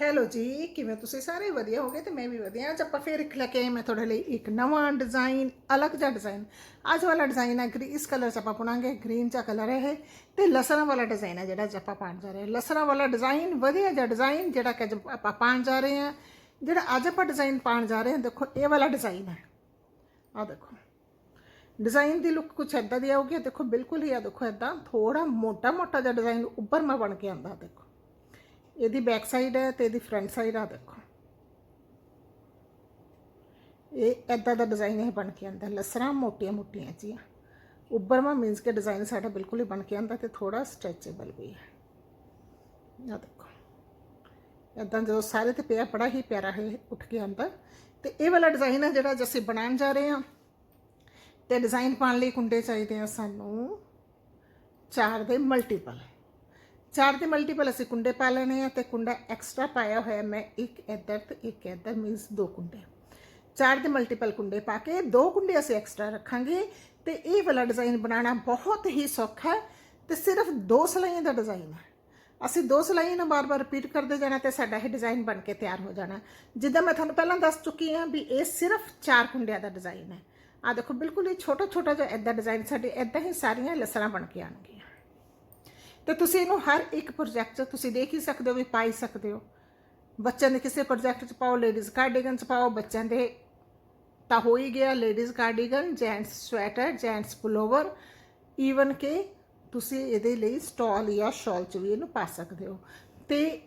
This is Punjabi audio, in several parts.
ਹੈਲੋ ਜੀ ਕਿਵੇਂ ਤੁਸੀਂ ਸਾਰੇ ਵਧੀਆ ਹੋਗੇ ਤੇ ਮੈਂ ਵੀ ਵਧੀਆ ਅੱਜ ਆਪਾਂ ਫੇਰ ਇੱਕ ਲੈ ਕੇ ਆਏ ਮੈਂ ਤੁਹਾਡੇ ਲਈ ਇੱਕ ਨਵਾਂ ਡਿਜ਼ਾਈਨ ਅਲੱਗ ਜਿਹਾ ਡਿਜ਼ਾਈਨ ਅੱਜ ਵਾਲਾ ਡਿਜ਼ਾਈਨ ਹੈ ਗ੍ਰੀ ਇਸ ਕਲਰ 'ਚ ਆਪਾਂ ਪਾਉਣਾਂਗੇ ਗ੍ਰੀਨ ਜਿਹਾ ਕਲਰ ਹੈ ਇਹ ਤੇ ਲਸਣਾ ਵਾਲਾ ਡਿਜ਼ਾਈਨ ਹੈ ਜਿਹੜਾ ਅੱਜ ਆਪਾਂ ਪਾਉਣ ਜਾ ਰਹੇ ਹਾਂ ਲਸਣਾ ਵਾਲਾ ਡਿਜ਼ਾਈਨ ਵਧੀਆ ਜਿਹਾ ਡਿਜ਼ਾਈਨ ਜਿਹੜਾ ਕਿ ਅੱਜ ਆਪਾਂ ਪਾਉਣ ਜਾ ਰਹੇ ਹਾਂ ਜਿਹੜਾ ਅੱਜ ਆਪਾਂ ਡਿਜ਼ਾਈਨ ਪਾਉਣ ਜਾ ਰਹੇ ਹਾਂ ਦੇਖੋ ਇਹ ਵਾਲਾ ਡਿਜ਼ਾਈਨ ਹੈ ਆ ਦੇਖੋ ਡਿਜ਼ਾਈਨ ਦੀ ਲੁੱਕ ਕੁਛ ਐਦਾਂ ਦੀ ਆਊਗੀ ਦੇਖੋ ਬਿਲਕੁਲ ਹੀ ਆ ਦੇਖੋ ਐਦਾਂ ਥੋੜਾ ਮੋਟਾ ਮੋਟਾ ਜਿਹਾ ਡਿਜ਼ਾਈਨ ਉੱਪਰ ਮਾ ਬਣ ਕੇ ਆਂਦਾ ਦੇਖੋ ਇਹਦੀ ਬੈਕ ਸਾਈਡ ਹੈ ਤੇ ਇਹਦੀ ਫਰੰਟ ਸਾਈਡ ਆ ਦੇਖੋ। ਇਹ ਐਦਾਂ ਦਾ ਡਿਜ਼ਾਈਨ ਇਹ ਬਣ ਕੇ ਆਂਦਾ ਲਸਰਾਂ ਮੋਟੀਆਂ ਮੋਟੀਆਂ ਜੀਆਂ। ਉੱਪਰ ਮੀਨਸ ਕਿ ਡਿਜ਼ਾਈਨ ਸਾਡਾ ਬਿਲਕੁਲ ਹੀ ਬਣ ਕੇ ਆਂਦਾ ਤੇ ਥੋੜਾ ਸਟ੍ਰੈਚੇਬਲ ਵੀ ਹੈ। ਆ ਦੇਖੋ। ਐਦਾਂ ਜਦੋਂ ਸਾਰੇ ਤੇ ਪਿਆ, ਬੜਾ ਹੀ ਪਿਆਰਾ ਹੈ ਉੱਠ ਕੇ ਆਂਦਾ ਤੇ ਇਹ ਵਾਲਾ ਡਿਜ਼ਾਈਨ ਹੈ ਜਿਹੜਾ ਅਸੀਂ ਬਣਾਉਣ ਜਾ ਰਹੇ ਹਾਂ, ਤੇ ਡਿਜ਼ਾਈਨ ਪਾਉਣ ਲਈ ਕੁੰਡੇ ਚਾਹੀਦੇ ਆ ਸਾਨੂੰ ਚਾਰ ਦੇ ਮਲਟੀਪਲ ਚਾਰ ਦੇ ਮਲਟੀਪਲ ਅਸੀਂ ਕੁੰਡੇ ਪਾ ਲੈਣੇ ਆ ਤੇ ਕੁੰਡਾ ਐਕਸਟਰਾ ਪਾਇਆ ਹੋਇਆ ਮੈਂ ਇੱਕ ਇੱਧਰ ਤੇ ਇੱਕ ਇੱਧਰ ਮੀਨਸ ਦੋ ਕੁੰਡੇ ਚਾਰ ਦੇ ਮਲਟੀਪਲ ਕੁੰਡੇ ਪਾ ਕੇ ਦੋ ਕੁੰਡੇ ਅਸੀਂ ਐਕਸਟਰਾ ਰੱਖਾਂਗੇ ਤੇ ਇਹ ਵਾਲਾ ਡਿਜ਼ਾਈਨ ਬਣਾਉਣਾ ਬਹੁਤ ਹੀ ਸੌਖਾ ਹੈ ਤੇ ਸਿਰਫ ਦੋ ਸਲਾਈਆਂ ਦਾ ਡਿਜ਼ਾਈਨ ਹੈ ਅਸੀਂ ਦੋ ਸਲਾਈਆਂ ਨੂੰ ਬਾਰ-ਬਾਰ ਰਿਪੀਟ ਕਰਦੇ ਜਾਣਾ ਤੇ ਸਾਡਾ ਇਹ ਡਿਜ਼ਾਈਨ ਬਣ ਕੇ ਤਿਆਰ ਹੋ ਜਾਣਾ ਜਿੱਦਾਂ ਮੈਂ ਤੁਹਾਨੂੰ ਪਹਿਲਾਂ ਦੱਸ ਚੁੱਕੀ ਹਾਂ ਵੀ ਇਹ ਸਿਰਫ ਚਾਰ ਕੁੰਡਿਆਂ ਦਾ ਡਿਜ਼ਾਈਨ ਹੈ ਆ ਦੇਖੋ ਬਿਲਕੁਲ ਹੀ ਛੋਟਾ ਛੋਟਾ ਜਿਹਾ ਐਦਾਂ ਡਿਜ਼ਾਈਨ ਸਾਡੇ ਐਦਾਂ ਹੀ ਸਾਰੀਆਂ ਲਸਰਾਂ ਬਣ ਕੇ ਆਣਗੀਆਂ ਤੇ ਤੁਸੀਂ ਇਹਨੂੰ ਹਰ ਇੱਕ ਪ੍ਰੋਜੈਕਟ 'ਚ ਤੁਸੀਂ ਦੇਖ ਹੀ ਸਕਦੇ ਹੋ ਵੀ ਪਾਈ ਸਕਦੇ ਹੋ। ਬੱਚਿਆਂ ਦੇ ਕਿਸੇ ਪ੍ਰੋਜੈਕਟ 'ਚ ਪਾਓ ਲੇਡੀਜ਼ ਕਾਰਡੀਗਨ 'ਚ ਪਾਓ, ਬੱਚਿਆਂ ਦੇ ਤਾਂ ਹੋ ਹੀ ਗਿਆ ladies cardigan gents sweater gents pullover even ਕਿ ਤੁਸੀਂ ਇਹਦੇ ਲਈ ਸਟਾਲ ਜਾਂ ਸ਼ਾਲ 'ਚ ਵੀ ਇਹਨੂੰ ਪਾ ਸਕਦੇ ਹੋ। ਤੇ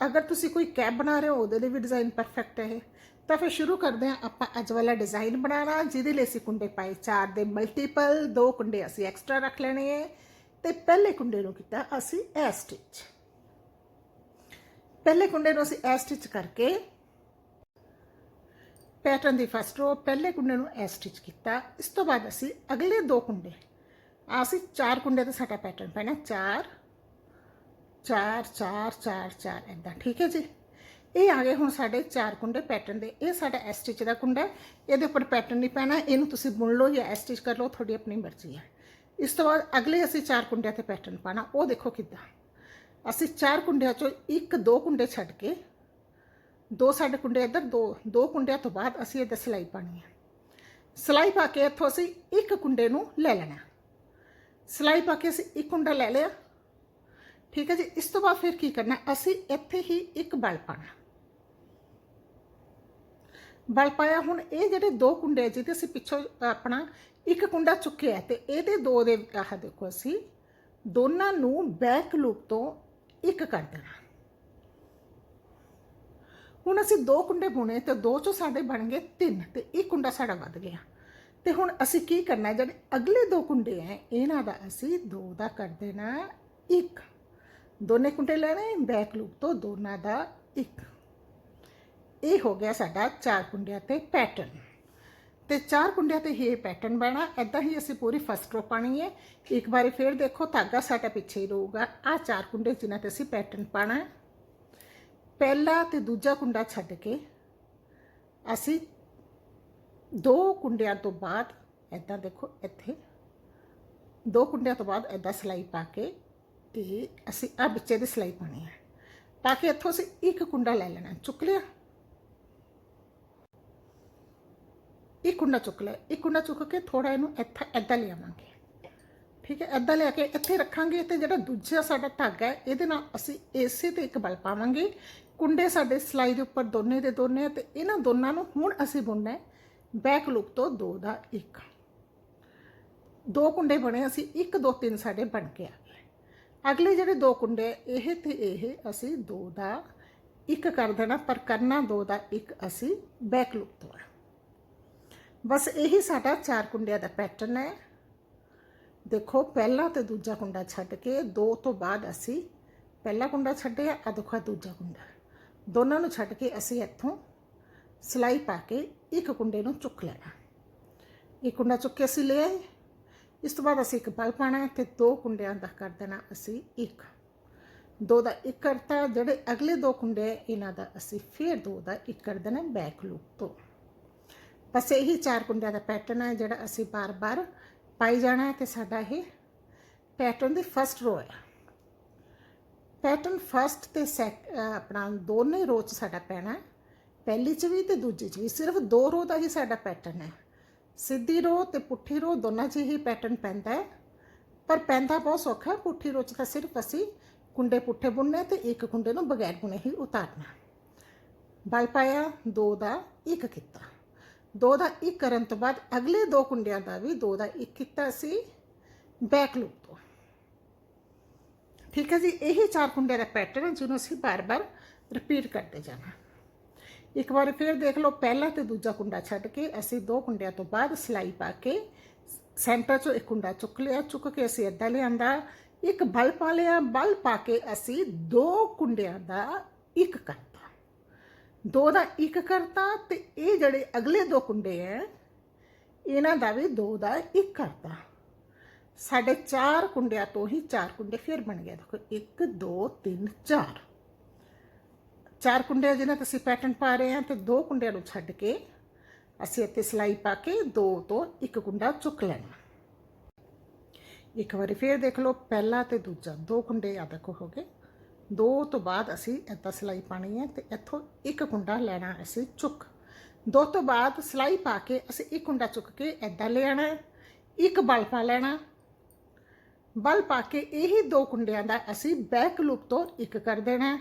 ਅਗਰ ਤੁਸੀਂ ਕੋਈ ਕੈਪ ਬਣਾ ਰਹੇ ਹੋ, ਉਹਦੇ ਲਈ ਵੀ ਡਿਜ਼ਾਈਨ ਪਰਫੈਕਟ ਹੈ ਤਾਂ ਫਿਰ ਸ਼ੁਰੂ ਕਰਦੇ ਹਾਂ ਆਪਾਂ ਅੱਜ ਵਾਲਾ ਡਿਜ਼ਾਈਨ ਬਣਾਉਣਾ, ਜਿਹਦੇ ਲਈ ਅਸੀਂ ਕੁੰਡੇ ਪਾਏ। ਚਾਰ ਦੇ ਮਲਟੀਪਲ ਦੋ ਕੁੰਡੇ ਅਸੀਂ ਐਕਸਟਰਾ ਰੱਖ ਲੈਣੇ ਹੈ। ਤੇ ਪਹਿਲੇ ਕੁੰਡੇ ਨੂੰ ਕੀਤਾ ਅਸੀਂ ਐ ਸਟਿਚ ਪਹਿਲੇ ਕੁੰਡੇ ਨੂੰ ਅਸੀਂ ਐ ਸਟਿਚ ਕਰਕੇ ਪੈਟਰਨ ਦੀ ਫਸਟ ਰੋ ਪਹਿਲੇ ਕੁੰਡੇ ਨੂੰ ਐ ਸਟਿਚ ਕੀਤਾ। ਇਸ ਤੋਂ ਬਾਅਦ ਅਸੀਂ ਅਗਲੇ ਦੋ ਕੁੰਡੇ ਆ ਅਸੀਂ ਚਾਰ ਕੁੰਡੇ ਤੇ ਸਾਡਾ ਪੈਟਰਨ ਪੈਣਾ, ਚਾਰ ਚਾਰ ਚਾਰ ਚਾਰ ਚਾਰ ਐਦਾਂ ਠੀਕ ਹੈ ਜੀ? ਇਹ ਆ ਗਏ ਹੁਣ ਸਾਡੇ ਚਾਰ ਕੁੰਡੇ ਪੈਟਰਨ ਦੇ। ਇਹ ਸਾਡਾ ਐ ਸਟਿਚ ਦਾ ਕੁੰਡਾ ਇਹਦੇ ਉੱਪਰ ਪੈਟਰਨ ਨਹੀਂ ਪੈਣਾ, ਇਹਨੂੰ ਤੁਸੀਂ ਬੁਣ ਲਓ ਜਾਂ ਐ ਸਟਿਚ ਕਰ ਲਓ, ਤੁਹਾਡੀ ਆਪਣੀ ਮਰਜ਼ੀ ਹੈ। ਇਸ ਤੋਂ ਬਾਅਦ ਅਗਲੇ ਅਸੀਂ ਚਾਰ ਕੁੰਡਿਆਂ ਤੇ ਪੈਟਰਨ ਪਾਣਾ ਉਹ ਦੇਖੋ ਕਿੱਦਾਂ। ਅਸੀਂ ਚਾਰ ਕੁੰਡਿਆਂ ਚੋਂ ਇੱਕ, ਦੋ ਕੁੰਡੇ ਛੱਡ ਕੇ, ਦੋ ਸਾਡੇ ਕੁੰਡੇ ਇੱਧਰ, ਦੋ ਦੋ ਕੁੰਡਿਆਂ ਤੋਂ ਬਾਅਦ ਅਸੀਂ ਇਹਦੇ ਸਿਲਾਈ ਪਾਣੀ ਹੈ ਸਿਲਾਈ ਪਾ ਕੇ ਇੱਥੋਂ ਅਸੀਂ ਇੱਕ ਕੁੰਡੇ ਨੂੰ ਲੈ ਲੈਣਾ। ਸਿਲਾਈ ਪਾ ਕੇ ਅਸੀਂ ਇੱਕ ਕੁੰਡਾ ਲੈ ਲਿਆ। ਠੀਕ ਹੈ ਜੀ, ਇਸ ਤੋਂ ਬਾਅਦ ਫਿਰ ਕੀ ਕਰਨਾ, ਅਸੀਂ ਇੱਥੇ ਹੀ ਇੱਕ ਬਲ ਪਾਣਾ ਬਲ ਪਾਇਆ, ਹੁਣ ਇਹ ਜਿਹੜੇ ਦੋ ਕੁੰਡੇ ਜਿਹਦੇ ਅਸੀਂ ਪਿੱਛੋਂ ਆਪਣਾ ਇੱਕ ਕੁੰਡਾ ਚੁੱਕਿਆ ਤੇ ਇਹਦੇ ਦੋ ਦੇ ਆਹ ਦੇਖੋ ਅਸੀਂ, ਦੋਨਾਂ ਨੂੰ ਬੈਕ ਲੂਪ ਤੋਂ ਇੱਕ ਕਰ ਦੇਣਾ। ਹੁਣ ਅਸੀਂ ਦੋ ਕੁੰਡੇ ਬੁਣੇ ਤੇ ਦੋ ਚੋਂ ਸਾਡੇ ਬਣ ਗਏ ਤਿੰਨ ਤੇ ਇੱਕ ਕੁੰਡਾ ਸਾਡਾ ਵੱਧ ਗਿਆ। ਤੇ ਹੁਣ ਅਸੀਂ ਕੀ ਕਰਨਾ ਜਿਹੜੇ ਅਗਲੇ ਦੋ ਕੁੰਡੇ ਐ ਇਹਨਾਂ ਦਾ ਅਸੀਂ ਦੋ ਦਾ ਕਰ ਦੇਣਾ ਇੱਕ। ਦੋਨੇ ਕੁੰਡੇ ਲੈਣੇ ਬੈਕ ਲੂਪ ਤੋਂ ਦੋਨਾਂ ਦਾ ਇੱਕ। ਇਹ ਹੋ ਗਿਆ ਸਾਡਾ ਚਾਰ ਕੁੰਡਿਆਂ ਤੇ ਪੈਟਰਨ ਤੇ ਚਾਰ ਕੁੰਡਿਆਂ ਤੇ ਹੀ ਇਹ ਪੈਟਰਨ ਬਣਾ। ਐਦਾਂ ਹੀ ਅਸੀਂ ਪੂਰੀ ਫਸਟ ਰੋ ਪਾਣੀ ਹੈ। ਇੱਕ ਵਾਰੀ ਫੇਰ ਦੇਖੋ, ਧਾਗਾ ਸਾਡਾ ਪਿੱਛੇ ਹੀ ਰਹੂਗਾ। ਆ ਚਾਰ ਕੁੰਡੇ ਜਿਨ੍ਹਾਂ ਤੇ ਅਸੀਂ ਪੈਟਰਨ ਪਾਣਾ ਪਹਿਲਾ ਤੇ ਦੂਜਾ ਕੁੰਡਾ ਛੱਡ ਕੇ ਅਸੀਂ ਦੋ ਕੁੰਡਿਆਂ ਤੋਂ ਬਾਅਦ ਐਦਾਂ ਦੇਖੋ, ਇੱਥੇ ਦੋ ਕੁੰਡਿਆਂ ਤੋਂ ਬਾਅਦ ਐਦਾਂ ਸਲਾਈ ਪਾ ਕੇ ਤੇ ਅਸੀਂ ਆ ਵਿੱਚੇ ਦੀ ਸਲਾਈ ਪਾਣੀ ਹੈ। ਪਾ ਕੇ ਇੱਥੋਂ ਅਸੀਂ ਇੱਕ ਕੁੰਡਾ ਲੈ ਲੈਣਾ। ਚੁੱਕ ਲਿਆ। ਇੱਕ ਕੁੰਡਾ ਚੁੱਕ ਲਿਆ ਇੱਕ ਕੁੰਡਾ ਚੁੱਕ ਕੇ ਥੋੜਾ ਇਹਨੂੰ ਇੱਥੇ ਐਦਾਂ ਲਿਆਵਾਂਗੇ ਠੀਕ ਹੈ ਐਦਾਂ ਲਿਆ ਕੇ ਇੱਥੇ ਰੱਖਾਂਗੇ ਤੇ ਜਿਹੜਾ ਦੂਜਾ ਸਾਡਾ ਧਾਗਾ ਹੈ, ਇਹਦੇ ਨਾਲ ਅਸੀਂ ਇਸੇ ਤੇ ਇੱਕ ਬਲ ਪਾਵਾਂਗੇ। ਕੁੰਡੇ ਸਾਡੇ ਸਲਾਈ ਦੇ ਉੱਪਰ ਦੋਨੇ ਦੇ ਦੋਨੇ ਆ ਤੇ ਇਹਨਾਂ ਦੋਨਾਂ ਨੂੰ ਹੁਣ ਅਸੀਂ ਬੁਣਨਾ ਹੈ ਬੈਕ ਲੂਪ ਤੋਂ ਦੋ ਦਾ ਇੱਕ। ਦੋ ਕੁੰਡੇ ਬਣੇ ਅਸੀਂ ਇੱਕ, ਦੋ, ਤਿੰਨ ਸਾਡੇ ਬਣ ਕੇ ਆ ਗਏ। ਅਗਲੇ ਜਿਹੜੇ ਦੋ ਕੁੰਡੇ ਇਹ ਤੇ ਇਹ ਅਸੀਂ ਦੋ ਦਾ ਇੱਕ ਕਰ ਦੇਣਾ, ਪਰ ਕਰਨਾ ਦੋ ਦਾ ਇੱਕ ਅਸੀਂ ਬੈਕ ਲੂਪ ਤੋਂ ਹੈ ਬਸ ਇਹੀ ਸਾਡਾ ਚਾਰ ਕੁੰਡਿਆਂ ਦਾ ਪੈਟਰਨ ਹੈ। ਦੇਖੋ ਪਹਿਲਾ ਤੇ ਦੂਜਾ ਕੁੰਡਾ ਛੱਡ ਕੇ ਦੋ ਤੋਂ ਬਾਅਦ ਅਸੀਂ ਪਹਿਲਾ ਕੁੰਡਾ ਛੱਡਿਆ ਆ ਦੇਖੋ ਦੂਜਾ ਕੁੰਡਾ। ਦੋਨਾਂ ਨੂੰ ਛੱਡ ਕੇ ਅਸੀਂ ਇੱਥੋਂ ਸਲਾਈ ਪਾ ਕੇ ਇੱਕ ਕੁੰਡੇ ਨੂੰ ਚੁੱਕ ਲੈਣਾ। ਇੱਕ ਕੁੰਡਾ ਚੁੱਕ ਕੇ ਅਸੀਂ ਲੈ ਆਏ। ਇਸ ਤੋਂ ਬਾਅਦ ਅਸੀਂ ਇੱਕ ਬਲ ਪਾਣਾ ਹੈ ਤੇ ਦੋ ਕੁੰਡਿਆਂ ਦਾ ਕਰ ਦੇਣਾ ਅਸੀਂ ਇੱਕ। ਦੋ ਦਾ ਇੱਕ ਕਰਤਾ ਜਿਹੜੇ ਅਗਲੇ ਦੋ ਕੁੰਡੇ ਹੈ, ਇਹਨਾਂ ਦਾ ਅਸੀਂ ਫਿਰ ਦੋ ਦਾ ਇੱਕ ਕਰ ਦੇਣਾ ਬੈਕ ਲੂਪ ਤੋਂ। ਬਸ ਇਹੀ ਚਾਰ ਕੁੰਡਿਆਂ ਦਾ ਪੈਟਰਨ ਹੈ ਜਿਹੜਾ ਅਸੀਂ ਬਾਰ-ਬਾਰ ਪਾਈ ਜਾਣਾ ਹੈ ਤੇ ਸਾਡਾ ਇਹ ਪੈਟਰਨ ਦੀ ਫਸਟ ਰੋ ਹੈ। ਪੈਟਰਨ ਫਸਟ ਤੇ ਸੈਕ ਆਪਣਾ ਦੋਨੇ ਰੋ 'ਚ ਸਾਡਾ ਪੈਣਾ ਪਹਿਲੀ 'ਚ ਵੀ ਤੇ ਦੂਜੀ 'ਚ ਵੀ। ਸਿਰਫ ਦੋ ਰੋ ਦਾ ਹੀ ਸਾਡਾ ਪੈਟਰਨ ਹੈ। ਸਿੱਧੀ ਰੋ ਤੇ ਪੁੱਠੀ ਰੋ ਦੋਨਾਂ 'ਚ ਹੀ ਪੈਟਰਨ ਪੈਂਦਾ ਹੈ। ਪਰ ਪੈਂਦਾ ਬਹੁਤ ਸੌਖਾ ਹੈ। ਪੁੱਠੀ ਰੋ 'ਚ ਤਾਂ ਸਿਰਫ ਅਸੀਂ ਕੁੰਡੇ ਪੁੱਠੇ ਬੁਣਨੇ ਤੇ ਇੱਕ ਕੁੰਡੇ ਨੂੰ ਬਗੈਰ ਬੁਣੇ ਹੀ ਉਤਾਰਨਾ ਬਲ ਪਾਇਆ, ਦੋ ਦਾ, ਇੱਕ ਕੀਤਾ। ਦੋ ਦਾ ਇੱਕ ਕਰਨ ਤੋਂ ਬਾਅਦ ਅਗਲੇ ਦੋ ਕੁੰਡਿਆਂ ਦਾ ਵੀ ਦੋ ਦਾ ਇੱਕ ਕੀਤਾ ਸੀ ਬੈਕ ਲੂਪ ਤੋਂ। ਠੀਕ ਹੈ ਜੀ, ਇਹੀ ਚਾਰ ਕੁੰਡਿਆਂ ਦਾ ਪੈਟਰਨ ਹੈ ਜਿਹਨੂੰ ਅਸੀਂ ਬਾਰ-ਬਾਰ ਰਿਪੀਟ ਕਰਦੇ ਜਾਣਾ। ਇੱਕ ਵਾਰ ਫਿਰ ਦੇਖ ਲਓ, ਪਹਿਲਾ ਤੇ ਦੂਜਾ ਕੁੰਡਾ ਛੱਡ ਕੇ ਅਸੀਂ ਦੋ ਕੁੰਡਿਆਂ ਤੋਂ ਬਾਅਦ ਸਿਲਾਈ ਪਾ ਕੇ ਸੈਂਟਰ ਚੋਂ ਇੱਕ ਕੁੰਡਾ ਚੁੱਕ ਲਿਆ, ਚੁੱਕ ਕੇ ਅਸੀਂ ਇੱਦਾਂ ਲਿਆਂਦਾ। ਇੱਕ ਬਲ ਪਾ ਲਿਆ ਬਲ ਪਾ ਕੇ ਅਸੀਂ ਦੋ ਕੁੰਡਿਆਂ ਦਾ ਇੱਕ ਕਰ ਦੋ ਦਾ ਇੱਕ ਕਰਤਾ ਤੇ ਇਹ ਜਿਹੜੇ ਅਗਲੇ ਦੋ ਕੁੰਡੇ ਐ, ਇਹਨਾਂ ਦਾ ਵੀ ਦੋ ਦਾ ਇੱਕ ਕਰਤਾ। ਸਾਡੇ ਚਾਰ ਕੁੰਡਿਆਂ ਤੋਂ ਹੀ ਚਾਰ ਕੁੰਡੇ ਫਿਰ ਬਣ ਗਏ। ਦੇਖੋ 1 2 3 4 ਚਾਰ ਕੁੰਡਿਆਂ ਜਿਹਨਾਂ ਤੇ ਅਸੀਂ ਪੈਟਰਨ ਪਾ ਰਹੇ ਹਾਂ ਤੇ ਦੋ ਕੁੰਡਿਆਂ ਨੂੰ ਛੱਡ ਕੇ ਅਸੀਂ ਇੱਥੇ ਸਿਲਾਈ ਪਾ ਕੇ ਦੋ ਤੋਂ ਇੱਕ ਕੁੰਡਾ ਚੁੱਕ ਲੈਣਾ। ਇੱਕ ਵਾਰੀ ਫੇਰ ਦੇਖ ਲਓ, ਪਹਿਲਾ ਤੇ ਦੂਜਾ, ਦੋ ਕੁੰਡੇ ਆ ਦੇਖੋ ਹੋ ਗਏ। ਦੋ ਤੋਂ ਬਾਅਦ ਅਸੀਂ ਇੱਦਾਂ ਸਿਲਾਈ ਪਾਣੀ ਹੈ ਤੇ ਇੱਥੋਂ ਇੱਕ ਕੁੰਡਾ ਲੈਣਾ ਅਸੀਂ ਚੁੱਕ। ਦੋ ਤੋਂ ਬਾਅਦ ਸਿਲਾਈ ਪਾ ਕੇ ਅਸੀਂ ਇੱਕ ਕੁੰਡਾ ਚੁੱਕ ਕੇ ਇੱਦਾਂ ਲੈ ਆਣਾ ਇੱਕ ਬਲ ਪਾ ਲੈਣਾ ਬਲ ਪਾ ਕੇ ਇਹੀ ਦੋ ਕੁੰਡਿਆਂ ਦਾ ਅਸੀਂ ਬੈਕ ਲੂਪ ਤੋਂ ਇੱਕ ਕਰ ਦੇਣਾ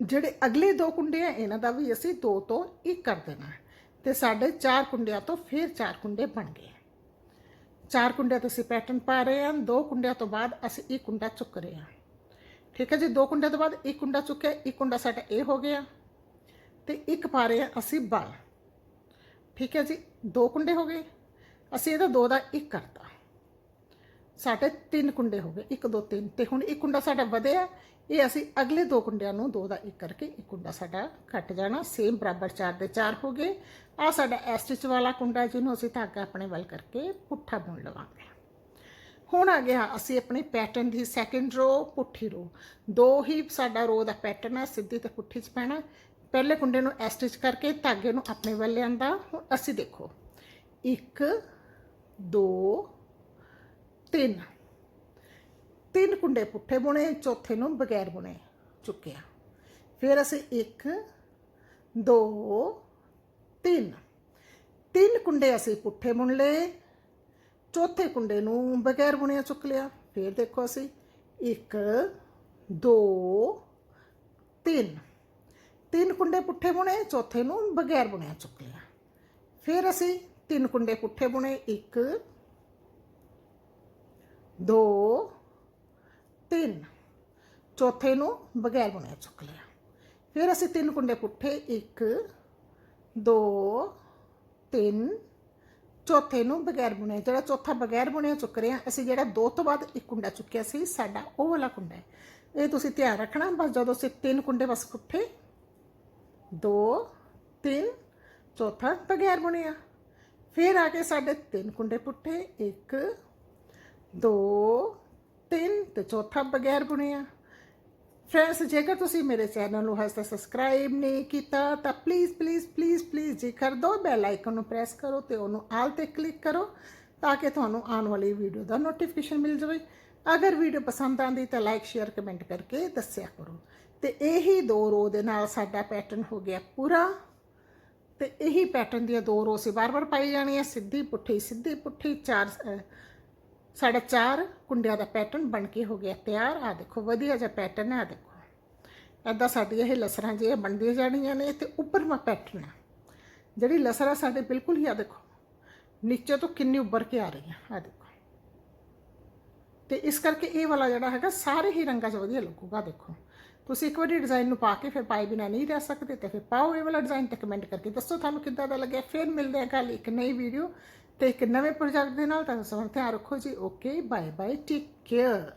ਜਿਹੜੇ ਅਗਲੇ ਦੋ ਕੁੰਡੇ ਆ, ਇਹਨਾਂ ਦਾ ਵੀ ਅਸੀਂ ਦੋ ਤੋਂ ਇੱਕ ਕਰ ਦੇਣਾ ਹੈ। ਤੇ ਸਾਡੇ ਚਾਰ ਕੁੰਡਿਆਂ ਤੋਂ ਫਿਰ ਚਾਰ ਕੁੰਡੇ ਬਣ ਗਏ ਚਾਰ ਕੁੰਡਿਆਂ ਤੋਂ ਅਸੀਂ ਪੈਟਰਨ ਪਾ ਰਹੇ ਹਾਂ, ਦੋ ਕੁੰਡਿਆਂ ਤੋਂ ਬਾਅਦ ਅਸੀਂ ਇੱਕ ਕੁੰਡਾ ਚੁੱਕ ਰਹੇ ਹਾਂ। ਠੀਕ ਹੈ ਜੀ, ਦੋ ਕੁੰਡਿਆਂ ਤੋਂ ਬਾਅਦ ਇੱਕ ਕੁੰਡਾ ਚੁੱਕਿਆ, ਇੱਕ ਕੁੰਡਾ ਸਾਡਾ ਇਹ ਹੋ ਗਿਆ। ਤੇ ਇੱਕ ਪਾ ਰਹੇ ਹਾਂ ਅਸੀਂ ਬਲ। ਠੀਕ ਹੈ ਜੀ, ਦੋ ਕੁੰਡੇ ਹੋ ਗਏ। ਅਸੀਂ ਇਹਦਾ ਦੋ ਦਾ ਇੱਕ ਕਰਤਾ। ਸਾਡੇ ਤਿੰਨ ਕੁੰਡੇ ਹੋ ਗਏ, ਇੱਕ, ਦੋ, ਤਿੰਨ। ਤੇ ਹੁਣ ਇੱਕ ਕੁੰਡਾ ਸਾਡਾ ਵਧਿਆ, ਇਹ ਅਸੀਂ ਅਗਲੇ ਦੋ ਕੁੰਡਿਆਂ ਨੂੰ ਦੋ ਦਾ ਇੱਕ ਕਰਕੇ ਇੱਕ ਕੁੰਡਾ ਸਾਡਾ ਕੱਟ ਜਾਣਾ। ਸੇਮ ਬਰਾਬਰ ਚਾਰ ਦੇ ਚਾਰ ਹੋ ਗਏ। ਆ ਸਾਡਾ ਐਸਟਿਚ ਵਾਲਾ ਕੁੰਡਾ ਜਿਹਨੂੰ ਅਸੀਂ ਧਾਗਾ ਆਪਣੇ ਵੱਲ ਕਰਕੇ ਪੁੱਠਾ ਬੁਣ ਲਵਾਂਗੇ। ਹੁਣ ਆ ਗਿਆ ਅਸੀਂ ਆਪਣੇ ਪੈਟਰਨ ਦੀ ਸੈਕੰਡ ਰੋ ਪੁੱਠੀ ਰੋ ਦੋ ਹੀ ਸਾਡਾ ਰੋ ਦਾ ਪੈਟਰਨ ਹੈ ਸਿੱਧੀ ਤੇ ਪੁੱਠੀ ਚ ਪੈਣਾ। ਪਹਿਲੇ ਕੁੰਡੇ ਨੂੰ ਐਸਟਿਚ ਕਰਕੇ ਧਾਗੇ ਨੂੰ ਆਪਣੇ ਵੱਲ ਲਿਆਂਦਾ। ਹੁਣ ਅਸੀਂ ਦੇਖੋ 1 2 3 ਤਿੰਨ ਕੁੰਡੇ ਪੁੱਠੇ ਬੁਣੇ, ਚੌਥੇ ਨੂੰ ਬਗੈਰ ਬੁਣੇ ਚੁੱਕਿਆ। ਫਿਰ ਅਸੀਂ 1 2 3 ਤਿੰਨ ਕੁੰਡੇ ਅਸੀਂ ਪੁੱਠੇ ਬੁਣ ਲਏ। ਚੌਥੇ ਕੁੰਡੇ ਨੂੰ ਬਗੈਰ ਬੁਣਿਆ ਚੁੱਕ ਲਿਆ। ਫਿਰ ਦੇਖੋ ਅਸੀਂ 1 2 3 ਤਿੰਨ ਕੁੰਡੇ ਪੁੱਠੇ ਬੁਣੇ, ਚੌਥੇ ਨੂੰ ਬਗੈਰ ਬੁਣਿਆ ਚੁੱਕ ਲਿਆ। ਫਿਰ ਅਸੀਂ ਤਿੰਨ ਕੁੰਡੇ ਪੁੱਠੇ ਬੁਣੇ 1 2 3 ਚੌਥੇ ਨੂੰ ਬਗੈਰ ਬੁਣਿਆ ਚੁੱਕ ਲਿਆ। ਫਿਰ ਅਸੀਂ ਤਿੰਨ ਕੁੰਡੇ ਪੁੱਠੇ 1 2 3 ਚੌਥੇ ਨੂੰ ਬਗੈਰ ਬੁਣਿਆ ਜਿਹੜਾ ਚੌਥਾ ਬਗੈਰ ਬੁਣਿਆ ਚੁੱਕ ਰਹੇ ਹਾਂ ਅਸੀਂ ਜਿਹੜਾ ਦੋ ਤੋਂ ਬਾਅਦ ਇੱਕ ਕੁੰਡਾ ਚੁੱਕਿਆ ਸੀ ਸਾਡਾ ਉਹ ਵਾਲਾ ਕੁੰਡਾ ਹੈ ਇਹ ਤੁਸੀਂ ਧਿਆਨ ਰੱਖਣਾ ਬਸ ਜਦੋਂ ਅਸੀਂ ਤਿੰਨ ਕੁੰਡੇ ਬਸ ਪੁੱਠੇ 2 3 ਚੌਥਾ ਬਗੈਰ ਬੁਣਿਆ ਫਿਰ ਆ ਕੇ ਸਾਡੇ ਤਿੰਨ ਕੁੰਡੇ ਪੁੱਠੇ 1 2 3 ਤੇ ਚੌਥਾ ਬਗੈਰ ਬੁਣਿਆ ਫਰੈਂਡਸ ਜੇਕਰ ਤੁਸੀਂ ਮੇਰੇ ਚੈਨਲ ਨੂੰ ਹਜੇ ਤੱਕ ਸਬਸਕ੍ਰਾਈਬ ਨਹੀਂ ਕੀਤਾ, ਤਾਂ ਪਲੀਜ਼ ਪਲੀਜ਼ ਪਲੀਜ਼ ਪਲੀਜ਼ ਜੀ ਕਰ ਦਿਓ ਬੈਲ ਆਈਕਨ ਨੂੰ ਪ੍ਰੈਸ ਕਰੋ ਤੇ ਉਹਨੂੰ ਆਲ ਤੇ ਕਲਿੱਕ ਕਰੋ ਤਾਂ ਕਿ ਤੁਹਾਨੂੰ ਆਉਣ ਵਾਲੀ ਵੀਡੀਓ ਦਾ ਨੋਟੀਫਿਕੇਸ਼ਨ ਮਿਲ ਜਾਵੇ। ਅਗਰ ਵੀਡੀਓ ਪਸੰਦ ਆਂਦੀ ਤਾਂ ਲਾਈਕ ਸ਼ੇਅਰ ਕਮੈਂਟ ਕਰਕੇ ਦੱਸਿਆ ਕਰੋ। ਤੇ ਇਹੀ ਦੋ ਰੋ ਦੇ ਨਾਲ ਸਾਡਾ ਪੈਟਰਨ ਹੋ ਗਿਆ ਪੂਰਾ। ਤੇ ਇਹੀ ਪੈਟਰਨ ਦੀਆਂ ਦੋ ਰੋ ਸੀ ਬਾਰ-ਬਾਰ ਪਾਈ ਜਾਣੀ ਹੈ ਸਿੱਧੀ ਪੁੱਠੀ ਸਿੱਧੀ ਪੁੱਠੀ, ਚਾਰ ਸਾਡਾ ਚਾਰ ਕੁੰਡਿਆਂ ਦਾ ਪੈਟਰਨ ਬਣ ਕੇ ਹੋ ਗਿਆ ਤਿਆਰ। ਆ ਦੇਖੋ, ਵਧੀਆ ਜਿਹਾ ਪੈਟਰਨ ਹੈ ਆ ਦੇਖੋ। ਐਦਾਂ ਸਾਡੀਆਂ ਇਹ ਲਸਰਾਂ ਜਿਹੀਆਂ ਬਣਦੀਆਂ ਜਾਣੀਆਂ ਨੇ, ਤੇ ਉੱਪਰਵਾਂ ਪੈਟਰਨ ਹੈ ਜਿਹੜੀ ਲਸਰਾਂ ਸਾਡੇ ਬਿਲਕੁਲ ਹੀ ਆ ਦੇਖੋ, ਨੀਚੇ ਤੋਂ ਕਿੰਨੀ ਉੱਭਰ ਕੇ ਆ ਰਹੀ ਆ ਆ ਦੇਖੋ। ਤੇ ਇਸ ਕਰਕੇ ਇਹ ਵਾਲਾ ਜਿਹੜਾ ਹੈਗਾ, ਸਾਰੇ ਹੀ ਰੰਗਾਂ 'ਚ ਵਧੀਆ ਲੱਗੂਗਾ ਦੇਖੋ। ਤੁਸੀਂ ਇੱਕ ਵਾਰੀ ਡਿਜ਼ਾਈਨ ਨੂੰ ਪਾ ਕੇ ਫਿਰ ਪਾਏ ਬਿਨਾ ਨਹੀਂ ਰਹਿ ਸਕਦੇ, ਤੇ ਫਿਰ ਪਾਓ ਇਹ ਵਾਲਾ ਡਿਜ਼ਾਈਨ ਤੇ ਕਮੈਂਟ ਕਰਕੇ ਦੱਸੋ ਤੁਹਾਨੂੰ ਕਿੱਦਾਂ ਦਾ ਲੱਗਿਆ। ਫਿਰ ਮਿਲਦੇ ਹਾਂ ਕੱਲ ਇੱਕ ਨਈ ਵੀਡੀਓ ਤੇ ਇੱਕ ਨਵੇਂ ਪ੍ਰੋਜੈਕਟ ਦੇ ਨਾਲ ਤੁਹਾਨੂੰ ਸਭ ਧਿਆਨ ਰੱਖੋ ਜੀ। Okay bye bye take care